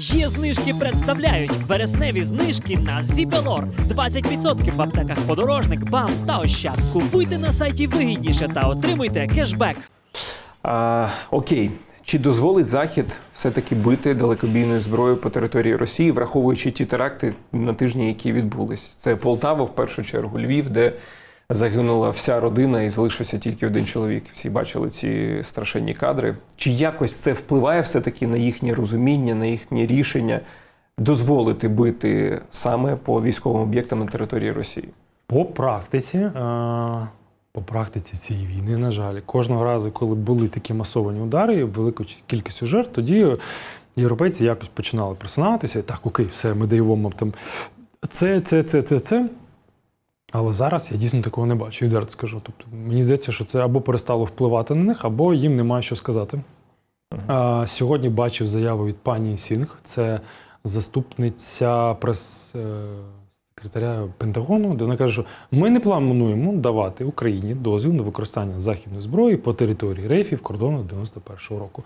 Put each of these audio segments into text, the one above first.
Є знижки представляють вересневі знижки на Зібелор. 20% в аптеках подорожник, бам та ощад. Купуйте на сайті вигідніше та отримуйте кешбек. А, окей. Чи дозволить Захід все-таки бити далекобійною зброєю по території Росії, враховуючи ті теракти на тижні, які відбулись? Це Полтава, в першу чергу, Львів, де загинула вся родина і залишився тільки один чоловік. Всі бачили ці страшенні кадри. Чи якось це впливає все-таки на їхнє розуміння, на їхнє рішення дозволити бити саме по військовим об'єктам на території Росії? По практиці, е, по практиці цієї війни, на жаль, кожного разу, коли були такі масовані удари, велику кількість жертв, тоді європейці якось починали просинатися. Так, окей, все, ми даємо там це, це, це, це, це. Але зараз я дійсно такого не бачу, відверто скажу. Тобто, мені здається, що це або перестало впливати на них, або їм немає що сказати. А, сьогодні бачив заяву від пані Сінг, це заступниця прес. е, Пентагону, де вона каже, що ми не плануємо давати Україні дозвіл на використання західної зброї по території рейфів кордону 91-го року.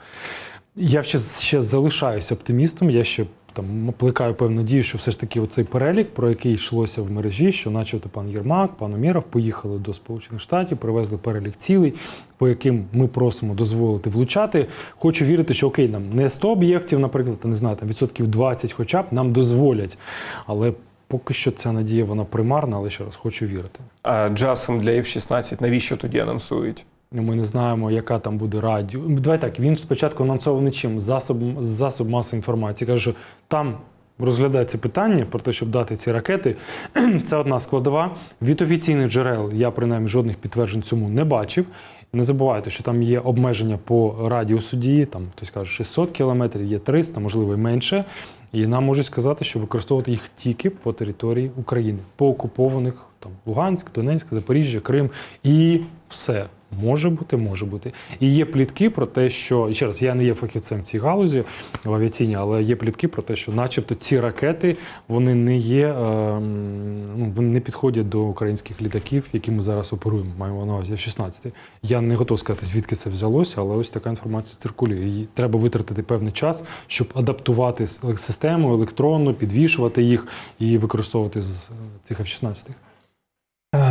Я ще, ще залишаюся оптимістом. Я ще там плекаю певну надію, що все ж таки оцей перелік, про який йшлося в мережі, що, начебто, пан Єрмак, пан Омєров поїхали до Сполучених Штатів, привезли перелік цілей, по яким ми просимо дозволити влучати. Хочу вірити, що окей, нам не 100 об'єктів, наприклад, не знаю, там відсотків 20 хоча б нам дозволять. Але поки що ця надія вона примарна, але ще раз хочу вірити. А джасом для F-16 навіщо тоді анонсують? Ми не знаємо, яка там буде радіо. Давай так, він спочатку анонсований чим? Засоб, засоб маси інформації. Каже, що там розглядається питання про те, щоб дати ці ракети. Це одна складова. Від офіційних джерел я принаймні жодних підтверджень цьому не бачив. Не забувайте, що там є обмеження по радіусу дії, там хтось каже 600 кілометрів, є 300, можливо, і менше. І нам можуть сказати, що використовувати їх тільки по території України, по окупованих там Луганськ, Донецьк, Запоріжжя, Крим і все. Може бути, може бути. І є плітки про те, що ще раз, я не є фахівцем в цій галузі в авіаційній, але є плітки про те, що, начебто, ці ракети вони не є, е, ну, вони не підходять до українських літаків, які ми зараз оперуємо. Маємо на увазі F-16. Я не готов сказати, звідки це взялося, але ось така інформація циркулює. І треба витратити певний час, щоб адаптувати систему електронну, підвішувати їх і використовувати з е, цих F-16.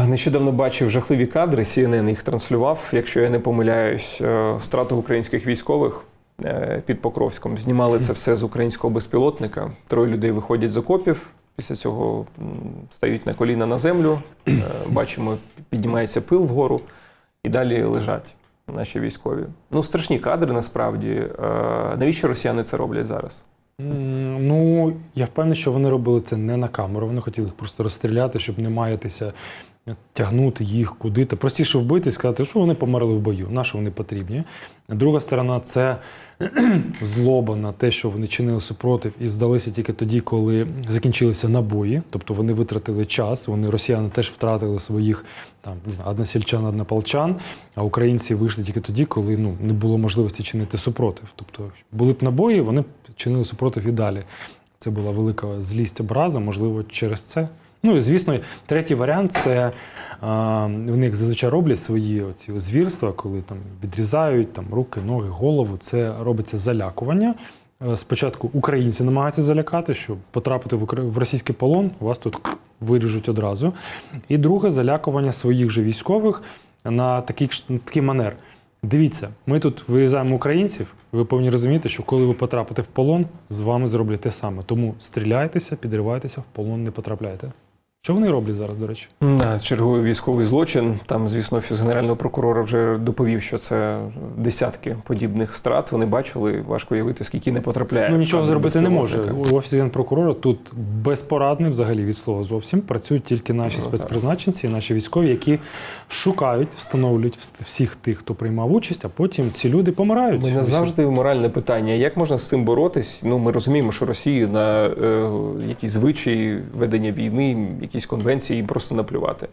Нещодавно бачив жахливі кадри, CNN їх транслював, якщо я не помиляюсь, е, страту українських військових е, під Покровськом. Знімали це все з українського безпілотника. Троє людей виходять з окопів, після цього стають на коліна на землю. Е, Бачимо, піднімається пил вгору і далі лежать наші військові. Ну, страшні кадри насправді. Навіщо росіяни це роблять зараз? Ну, я впевнений, що вони робили це не на камеру. Вони хотіли їх просто розстріляти, щоб не маятися, тягнути їх куди. Та простіше вбити і сказати, що вони померли в бою, на що вони потрібні. Друга сторона це злоба на те, що вони чинили супротив і здалися тільки тоді, коли закінчилися набої. Тобто вони витратили час. Вони росіяни теж втратили своїх там не знаю, односельчан, однополчан, а українці вийшли тільки тоді, коли ну не було можливості чинити супротив. Тобто були б набої, вони чинили супротив і далі. Це була велика злість образа, можливо, через це. Ну і звісно, третій варіант це вони як зазвичай роблять свої оці звірства, коли там відрізають там руки, ноги, голову. Це робиться залякування. Е, Спочатку українці намагаються залякати, щоб потрапити в в російський полон, вас тут виріжуть одразу. І друге залякування своїх же військових на такий, на такий манер. Дивіться, ми тут вирізаємо українців. Ви повинні розуміти, що коли ви потрапите в полон, з вами зроблять те саме. Тому стріляйтеся, підривайтеся, в полон не потрапляйте. Що вони роблять зараз, до речі? Да, черговий військовий злочин. Там, звісно, офіс генерального прокурора вже доповів, що це десятки подібних страт. Вони бачили, важко уявити, скільки не потрапляє. Ну нічого зробити не може. У офісі генпрокурора тут безпорадний взагалі від слова зовсім. Працюють тільки наші Ну, спецпризначенці, наші військові, які шукають, встановлюють всіх тих, хто приймав участь, а потім ці люди помирають. У мене завжди моральне питання: як можна з цим боротись? Ну, ми розуміємо, що Росії на е, якісь звичаї ведення війни, якісь конвенції їм просто наплювати.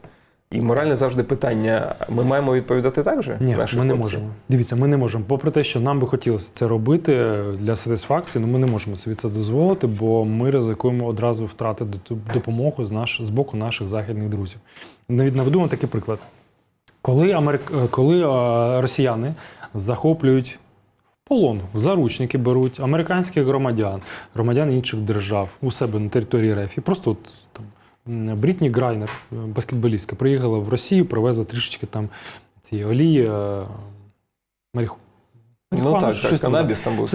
І моральне завжди питання: ми маємо відповідати так же? Ні, наші ми не хлопці? можемо. Дивіться, ми не можемо. Попри те, що нам би хотілося це робити для сатисфакції, але ми не можемо собі це дозволити, бо ми ризикуємо одразу втратити допомогу з, наш, з боку наших західних друзів. Навіть наведу вам такий приклад. Коли, Америк... е, коли е, росіяни захоплюють полон, в заручники беруть американських громадян, громадян інших держав у себе на території РФ. І просто от там Брітні Грайнер, е, баскетболістка, приїхала в Росію, привезла трішечки там цієї олії. Мариху. Ну так, так канабіс там був.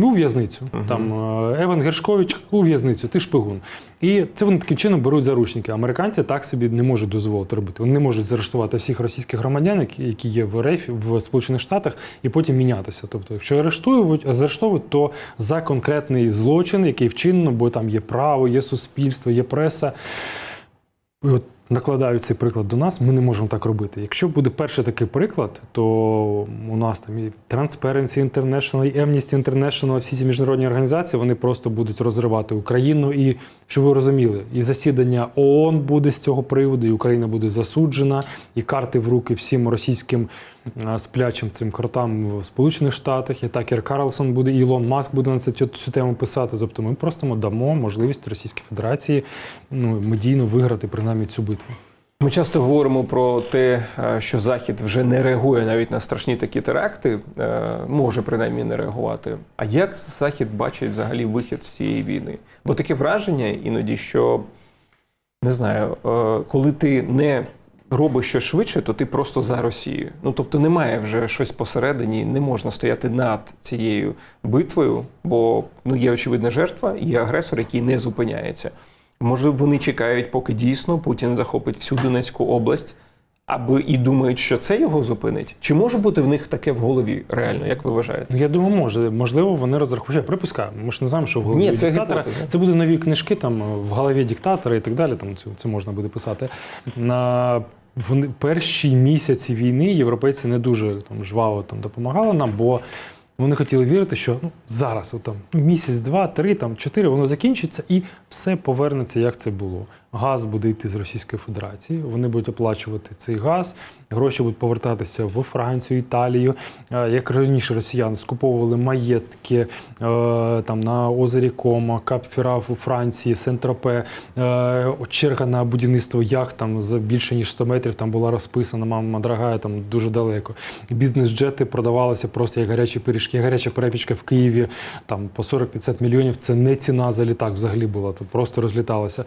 Ну, у в'язницю. Мгм. Там е, Еван Гершкович у в'язницю, ти шпигун. І це вони таким чином беруть заручники. Американці так собі не можуть дозволити робити. Вони не можуть заарештувати всіх російських громадян, які- які є в РФ, в Сполучених Штатах, і потім мінятися. Тобто, якщо арештують, заарештовують, то за конкретний злочин, який вчинено, бо там є право, є суспільство, є преса. Накладають цей приклад до нас, ми не можемо так робити. Якщо буде перший такий приклад, то у нас там і Transparency International, і Amnesty International, всі ці міжнародні організації, вони просто будуть розривати Україну. І щоб ви розуміли, і засідання ООН буде з цього приводу, і Україна буде засуджена, і карти в руки всім російським сплячим цим кротам в Сполучених Штатах, і Такер Карлсон буде, і Ілон Маск буде на цю, цю тему писати. Тобто ми просто дамо можливість Російській Федерації ну, медійно виграти принаймні цю битву. Ми часто говоримо про те, е, що Захід вже не реагує навіть на страшні такі теракти, е, може принаймні не реагувати. А як Захід бачить взагалі вихід з цієї війни? Бо таке враження іноді, що не знаю, е, коли ти не робиш щось швидше, то ти просто за Росію. Ну тобто немає вже щось посередині, не можна стояти над цією битвою, бо ну є очевидна жертва, є агресор, який не зупиняється. Може, вони чекають, поки дійсно Путін захопить всю Донецьку область, аби і думають, що це його зупинить? Чи може бути в них таке в голові реально, як ви вважаєте? Ну, я думаю, може. Можливо, вони розрахують. Припускаю. Ми ж не знаємо, що в голові Ні, це диктатора. гіпотеза. Це буде нові книжки там в голові диктатора і так далі. Там це, це можна буде писати. На вони перші місяці війни європейці не дуже там жваво там допомагали нам, бо вони хотіли вірити, що ну, зараз, от, там, місяць, два, три, там, чотири, воно закінчиться і все повернеться, як це було. Газ буде йти з Російської Федерації, вони будуть оплачувати цей газ, гроші будуть повертатися в Францію, Італію. Е, Як раніше росіяни скуповували маєтки е, там на озері Кома, Кап-Фіраф у Франції, Сент-Тропе, е, черга на будівництво яхт там за більше ніж 100 метрів там була розписана, мама дорога, там дуже далеко. Бізнес-джети продавалися просто як гарячі пиріжки, гаряча перепічка в Києві там по 40-50 мільйонів. Це не ціна за літак взагалі була, то просто розліталося.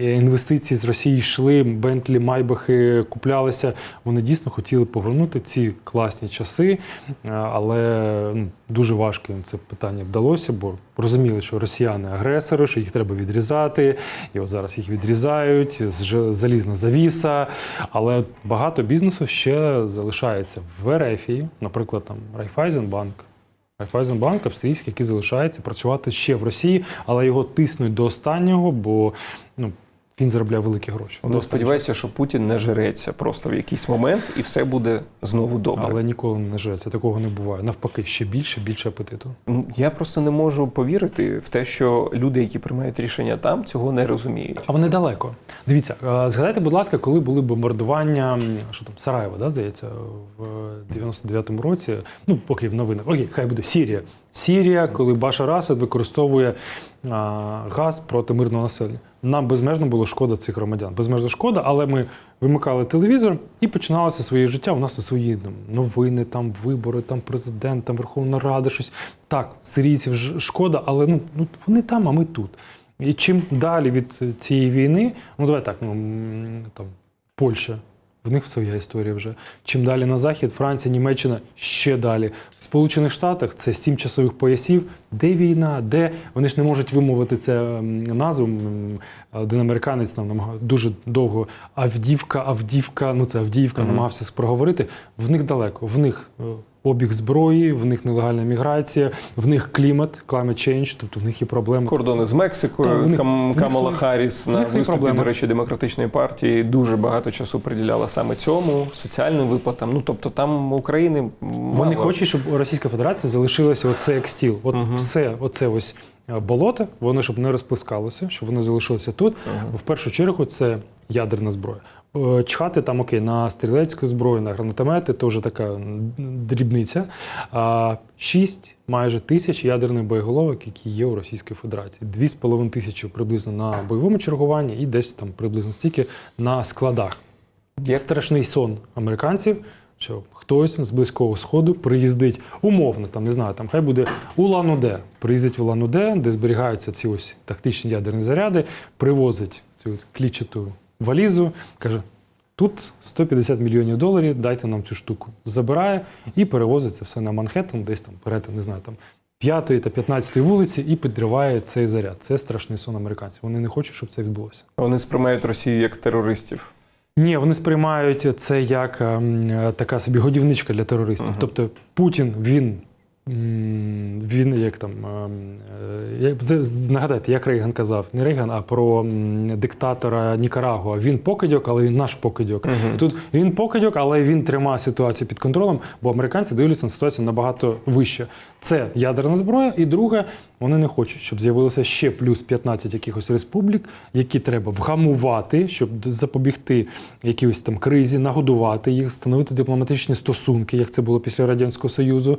Е, Інвестиції з Росії йшли, Бентлі, Майбахи куплялися. Вони дійсно хотіли повернути ці класні часи, е, але ну, дуже важко їм це питання вдалося, бо розуміли, що росіяни агресори, що їх треба відрізати. І от зараз їх відрізають, залізна завіса. Але багато бізнесу ще залишається в Ерефії, наприклад, там Райфайзенбанк. Райфайзенбанк австрійський, який залишається працювати ще в Росії, але його тиснуть до останнього, бо ну, він заробляє великі гроші. Вони сподіваються, що Путін не жиреться просто в якийсь момент і все буде знову добре. Але ніколи не нажеться, такого не буває. Навпаки, ще більше, більше апетиту. Я просто не можу повірити в те, що люди, які приймають рішення там, цього не розуміють. А вони далеко. Дивіться, е, згадайте, будь ласка, коли були бомбардування що там, Сараєва, да, здається, в 99-му році. Ну, поки в новинах. Окей, хай буде Сірія. Сірія, коли Башар Асад використовує а, газ проти мирного населення. Нам безмежно було шкода цих громадян. Безмежно шкода, але ми вимикали телевізор і починалося своє життя. У нас тут свої там, новини, там вибори, там президент, там Верховна Рада, щось. Так, сирійців шкода, але ну, ну вони там, а ми тут. І чим далі від цієї війни, ну давай так, ну там Польща. В них своя історія вже. Чим далі на захід, Франція, Німеччина ще далі. В Сполучених Штатах це сім часових поясів. Де війна? Де вони ж не можуть вимовити це назву. Один американець нам намагав дуже довго Авдівка, Авдівка. Ну це Авдіївка, Мгм. намагався проговорити. В них далеко. В них е, обіг зброї, в них нелегальна міграція, в них клімат, climate change, тобто в них є проблеми. Кордони з Мексикою, вони- Кам- Камала свої- Харріс на виступі, проблеми. до речі, демократичної партії дуже багато часу приділяла саме цьому, соціальним виплатам. Ну тобто там України Вони мало. хочуть, щоб Російська Федерація залишилася оце як стіл. От Мгм. все, оце ось е, болото, воно щоб не розплескалося, щоб воно залишилося тут. Мгм. В першу чергу це ядерна зброя. Е, Чхати там окей, на стрілецьку зброю, на гранатомети, то вже така дрібниця. А шість майже тисяч ядерних боєголовок, які є у Російській Федерації. Дві з половиною тисячі приблизно на бойовому чергуванні і десь там приблизно стільки на складах. Як- Страшний сон американців Що хтось з близького сходу приїздить умовно, там не знаю, там хай буде Улан-Удэ, приїздить в Улан-Удэ, де зберігаються ці ось тактичні ядерні заряди, привозить цю клітчату валізу, каже: тут 150 мільйонів доларів, дайте нам цю штуку. Забирає і перевозить це все на Манхеттен, десь там перетин, не знаю, там 5 та 15 вулиці і підриває цей заряд. Це страшний сон американців. Вони не хочуть, щоб це відбулося. Вони сприймають Росію як терористів. Ні, вони сприймають це як ем, е, така собі годівничка для терористів. Мгм. Тобто Путін, він. Він як там ем, е, нагадайте, як Рейган казав, не Рейган, а про диктатора Нікарагуа. Він покидьок, але він наш покидьок. І Тут він покидьок, але він тримає ситуацію під контролем, бо американці дивляться на ситуацію набагато вище. Це ядерна зброя, і друге, вони не хочуть, щоб з'явилося ще плюс 15 якихось республік, які треба вгамувати, щоб запобігти якійсь там кризі, нагодувати їх, встановити дипломатичні стосунки, як це було після радянського союзу.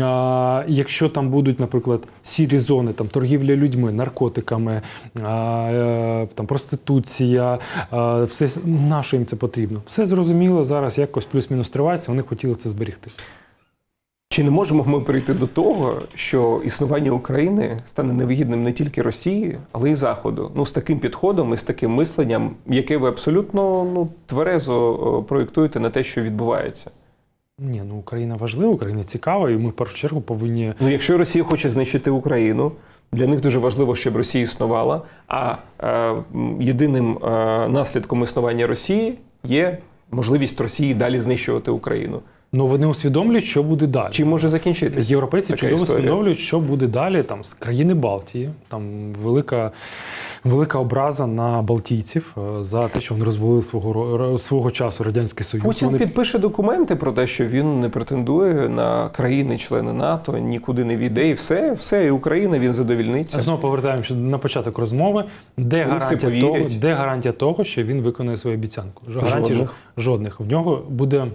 А, якщо там будуть, наприклад, сірі зони, там торгівля людьми, наркотиками, а, е, там проституція, а, все на їм це потрібно. Все зрозуміло зараз, якось плюс-мінус тривається. Вони хотіли це зберегти. Чи не можемо ми прийти до того, що існування України стане невигідним не тільки Росії, але й Заходу? Ну, з таким підходом і з таким мисленням, яке ви абсолютно ну, тверезо проєктуєте на те, що відбувається? Ні, ну Україна важлива, Україна цікава, і ми в першу чергу повинні. Ну, якщо Росія хоче знищити Україну, для них дуже важливо, щоб Росія існувала. А е, єдиним е, наслідком існування Росії є можливість Росії далі знищувати Україну. Ну вони усвідомлюють, що буде далі. Чим може закінчитися? Європейці така чудово історія? усвідомлюють, що буде далі там з країни Балтії. Там велика, велика образа на балтійців е, за те, що вони розвалили свого свого часу радянський союз. Путін Вони підпише документи про те, що він не претендує на країни-члени НАТО, нікуди не війде, і все, все, і Україна він задовільниться. Знову повертаємося на початок розмови. Де Вони гарантія, того, де гарантія того, що він виконає свою обіцянку? Гарантій Жодних. жодних. В нього буде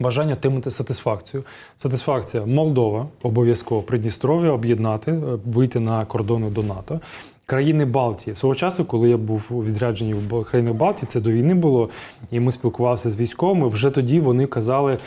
бажання отримати сатисфакцію. Сатисфакція Молдова, обов'язково Придністров'я об'єднати, е, вийти на кордони до НАТО. Країни Балтії. Свого часу, коли я був у відрядженні в країнах Балтії, це до війни було, і ми спілкувалися з військовими. Вже тоді вони казали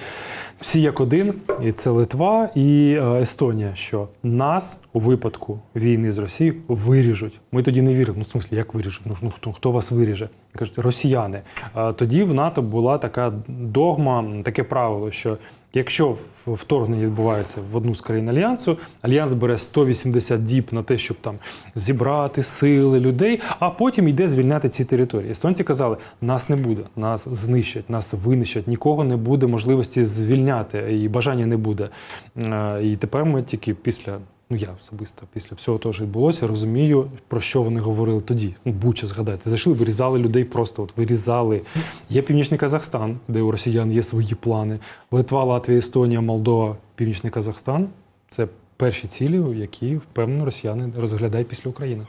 всі як один, і це Литва і е, Естонія, що нас у випадку війни з Росією виріжуть. Ми тоді не вірили. Ну, в смислі, як виріжуть? Ну, ну хто, хто вас виріже? Кажуть, росіяни. А тоді в НАТО була така догма, таке правило, що якщо вторгнення відбувається в одну з країн альянсу, альянс бере 180 діб на те, щоб там зібрати сили людей, а потім йде звільняти ці території. Естонці казали, нас не буде, нас знищать, нас винищать, нікого не буде можливості звільняти, і бажання не буде. Е, І тепер ми тільки після. Ну, я особисто після всього того, що відбулося, розумію, про що вони говорили тоді. Ну, Буча згадайте. Зайшли, вирізали людей, просто от вирізали. Є Північний Казахстан, де у росіян є свої плани. Литва, Латвія, Естонія, Молдова, Північний Казахстан це перші цілі, які впевнено росіяни розглядають після України.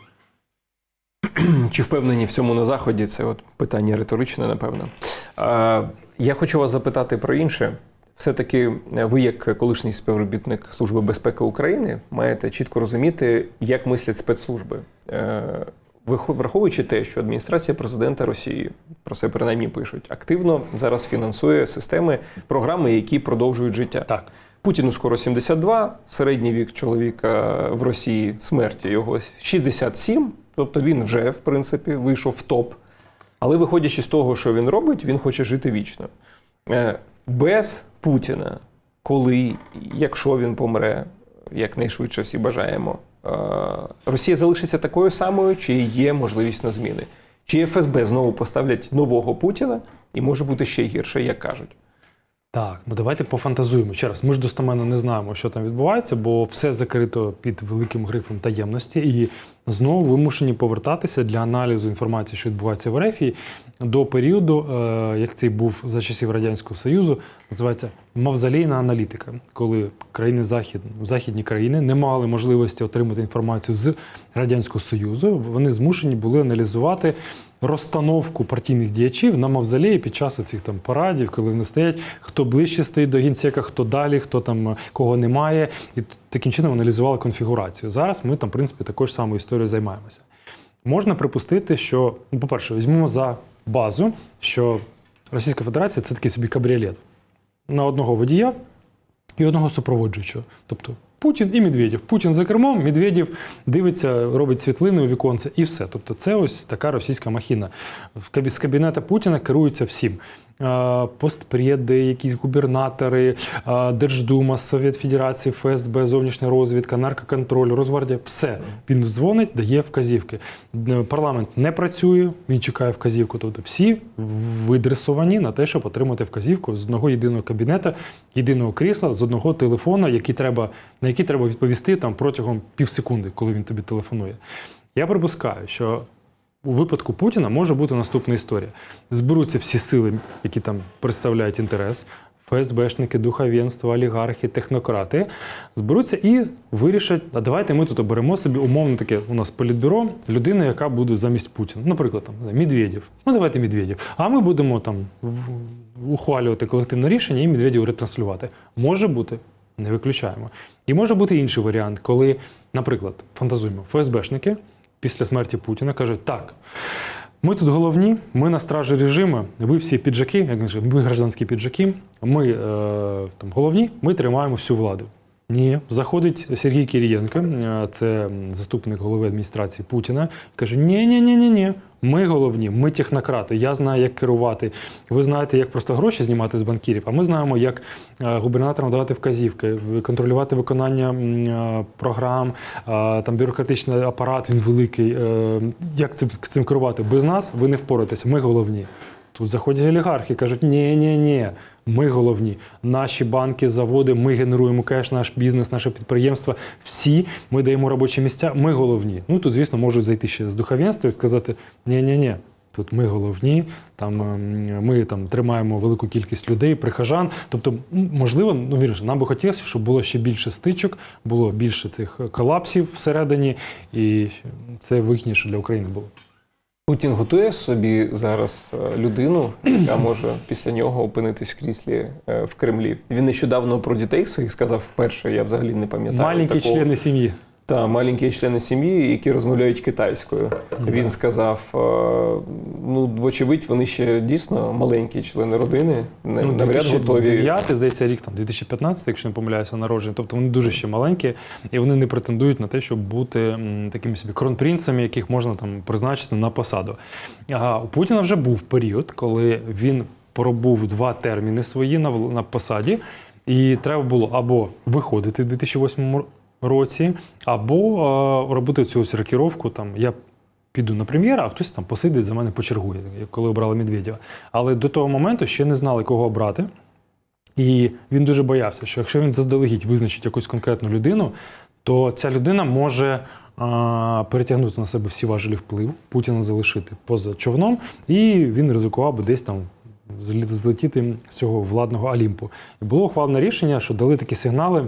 Чи впевнені в цьому на заході? Це от питання риторичне, напевно. Е, я хочу вас запитати про інше. Все-таки е, ви, як колишній співробітник Служби безпеки України, маєте чітко розуміти, як мислять спецслужби. Е, Враховуючи те, що адміністрація президента Росії про це принаймні пишуть, активно зараз фінансує системи, програми, які продовжують життя. Так. Путіну скоро 72, середній вік чоловіка в Росії смерті його 67, тобто він вже, в принципі, вийшов в топ. Але виходячи з того, що він робить, він хоче жити вічно. Без Путіна, коли, якщо він помре, якнайшвидше всі бажаємо, е, Росія залишиться такою самою, чи є можливість на зміни? Чи ФСБ знову поставлять нового Путіна, і може бути ще гірше, як кажуть? Так, ну давайте пофантазуємо ще раз. Ми ж достеменно не знаємо, що там відбувається, бо все закрито під великим грифом таємності, і знову вимушені повертатися для аналізу інформації, що відбувається в РФ, до періоду, е, як цей був за часів радянського союзу, називається мавзолейна аналітика, коли країни захід, західні країни не мали можливості отримати інформацію з радянського союзу. Вони змушені були аналізувати розстановку партійних діячів на мавзолеї під час цих там парадів, коли вони стоять, хто ближче стоїть до гінсека, хто далі, хто там е, кого немає, і таким чином аналізували конфігурацію. Зараз ми там, в принципі, такою ж самою історією займаємося. Можна припустити, що, ну, по-перше, візьмемо за базу, що Російська Федерація це такий собі кабріолет. на одного водія і одного супроводжуючого. Тобто Путін і Медведєв. Путін за кермом, Медведєв дивиться, робить світлину у віконце і все. Тобто, це ось така російська махіна. З кабінета Путіна керуються всім. Е, Постпреди, якісь губернатори, е, Держдума, Совет Федерації, ФСБ, зовнішня розвідка, наркоконтроль, Розвардія. Все. Він дзвонить, дає вказівки. Е, Парламент не працює, він чекає вказівку. Тобто всі видресовані на те, щоб отримати вказівку з одного єдиного кабінета, єдиного крісла, з одного телефона, який треба, на який треба відповісти там протягом півсекунди, коли він тобі телефонує. Я припускаю, що у випадку Путіна може бути наступна історія. Зберуться всі сили, які там представляють інтерес, ФСБшники, духовенство, олігархи, технократи, зберуться і вирішать, а давайте ми тут оберемо собі умовно таке у нас політбюро, людина, яка буде замість Путіна. Наприклад, там Медведєв. Ну давайте Медведєв. А ми будемо там ухвалювати колективне рішення і Медведєв ретранслювати. Може бути, не виключаємо. І може бути інший варіант, коли, наприклад, фантазуємо, ФСБшники після смерті Путіна каже, так. Ми тут головні, ми на стражі режиму, ви всі піджаки, як ми гражданські піджаки, ми е, там, головні, ми тримаємо всю владу. Ні, заходить Сергій Кирієнко, е, це заступник голови адміністрації Путіна, каже: ні, ні, ні, ні, ні. Ми головні, ми технократи. Я знаю, як керувати. Ви знаєте, як просто гроші знімати з банкірів. А ми знаємо, як е, губернаторам давати вказівки, контролювати виконання е, програм, е, там бюрократичний апарат, він великий. Як цим, цим керувати? Без нас ви не впораєтеся. Ми головні. Тут заходять олігархи, кажуть: ні, ні, ні, ми головні. Наші банки, заводи, ми генеруємо кеш, наш бізнес, наше підприємства. Всі ми даємо робочі місця. Ми головні. Ну тут, звісно, можуть зайти ще з духовенства і сказати: ні, ні, ні. Тут ми головні, там ем, ми там тримаємо велику кількість людей, прихожан. Тобто, можливо, ну вірніше, нам би хотілося, щоб було ще більше стичок, було більше цих колапсів всередині, і це вигідніше для України було. Путін готує собі зараз е, людину, яка може після нього опинитись в кріслі е, в Кремлі. Він нещодавно про дітей своїх сказав вперше. Я взагалі не пам'ятаю. Маленькі такого. члени сім'ї. Та маленькі члени сім'ї, які розмовляють китайською. Він сказав: е, ну, вочевидь, вони ще дійсно маленькі члени родини, не Ну, навряд готові. 2009, здається, рік там 2015, якщо не помиляюся, народження. Тобто вони дуже ще маленькі, і вони не претендують на те, щоб бути такими собі кронпринцами, яких можна там призначити на посаду. А у Путіна вже був період, коли він пробув два терміни свої на, на посаді, і треба було або виходити в 2008 році, або е, робити цю ось рокіровку. Там я піду на прем'єра, а хтось там посидить за мене почергує, коли обрали Медведєва. Але до того моменту ще не знали, кого обрати. І він дуже боявся, що якщо він заздалегідь визначить якусь конкретну людину, то ця людина може а, перетягнути на себе всі важелі вплив, Путіна залишити поза човном, і він ризикував би десь там злетіти з цього владного Олімпу. І було ухвалене рішення, що дали такі сигнали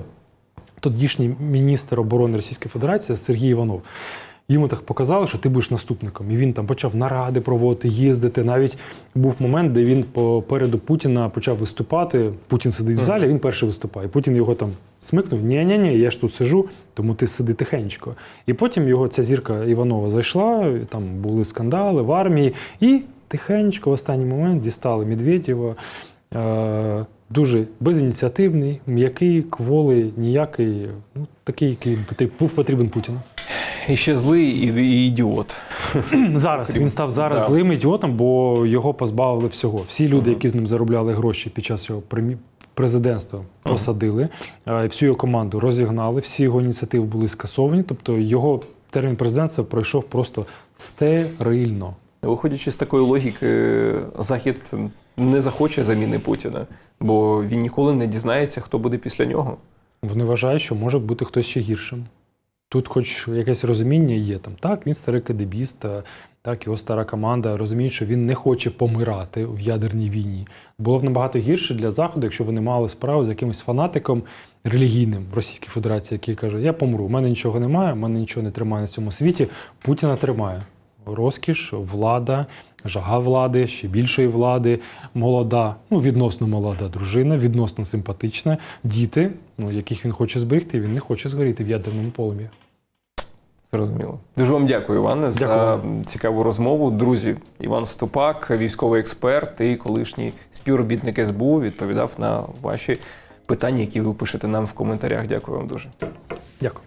тодішній міністр оборони Російської Федерації Сергій Іванов. Йому так показали, що ти будеш наступником. І він там почав наради проводити, їздити. Навіть був момент, де він попереду Путіна почав виступати. Путін сидить в залі, він перший виступає. Путін його там смикнув: ні ні ні я ж тут сижу, тому ти сиди тихенько. І потім його ця зірка Іванова зайшла, там були скандали в армії, і тихенько в останній момент дістали Медведєва. Е, Дуже безініціативний, м'який, кволий, ніякий. Ну, такий, який був потрібен Путіну. І ще злий і, і ідіот. Зараз він став зараз Да. злим ідіотом, бо його позбавили всього. Всі люди, які з ним заробляли гроші під час його президентства, посадили, е, всю його команду розігнали, всі його ініціативи були скасовані. Тобто його термін президентства пройшов просто стерильно. Виходячи з такої логіки, Захід не захоче заміни Путіна, бо він ніколи не дізнається, хто буде після нього. Вони вважають, що може бути хтось ще гіршим. Тут, хоч якесь розуміння є там. Так, він старий кадебіст, так його стара команда розуміють, що він не хоче помирати в ядерній війні. Було б набагато гірше для заходу, якщо вони мали справу з якимось фанатиком релігійним в Російській Федерації, який каже: Я помру, в мене нічого немає, в мене нічого не тримає на цьому світі. Путіна тримає. Розкіш, влада, жага влади, ще більшої влади, молода, ну відносно молода дружина, відносно симпатична, діти, ну яких він хоче зберегти, він не хоче згоріти в ядерному полум'ї. Зрозуміло. Дуже вам дякую, Іване, за Дякую. цікаву розмову. Друзі, Іван Ступак, військовий експерт і колишній співробітник СБУ, відповідав на ваші питання, які ви пишете нам в коментарях. Дякую вам дуже. Дякую.